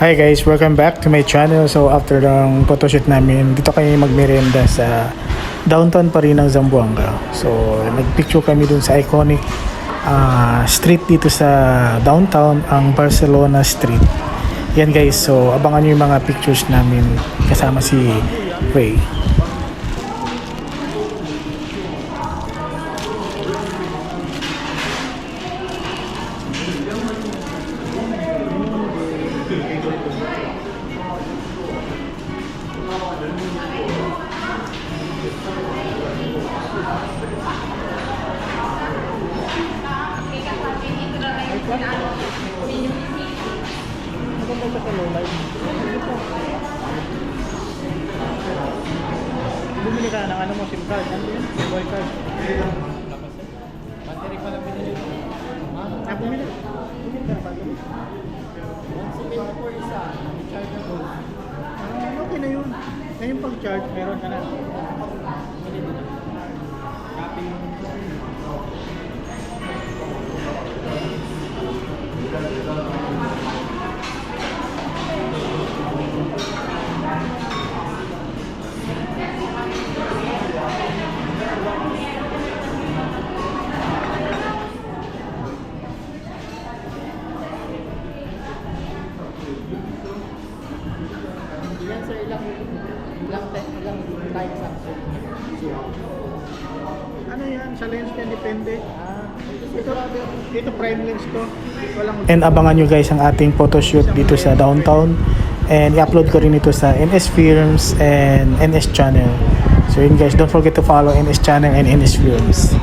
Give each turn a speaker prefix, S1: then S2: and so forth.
S1: Hi guys, welcome back to my channel. So after ng photoshoot namin, dito kami magmerenda sa downtown pa rin ng Zamboanga. So nagpicture kami dun sa iconic ah, street dito sa downtown, ang Barcelona Street. Yan guys, so abangan nyo yung mga pictures namin kasama si Ray. Bumili ka ng ano mo, SIM card. Ano yun? SIM card.
S2: Battery pa lang binili ko.
S1: Ah. Bumili okay na yun. Ngayon pag-charge, meron ka na.
S2: Ilang ilang te- ilang time samsung.
S1: Ano yan? Sa lens niya depende.
S2: Ah,
S1: Ito, ito prime lens to. Walang... And abangan nyo guys ang ating photoshoot dito sa downtown. And i-upload ko rin ito sa NS Films and NS Channel. So yun guys, don't forget to follow NS Channel and NS Films.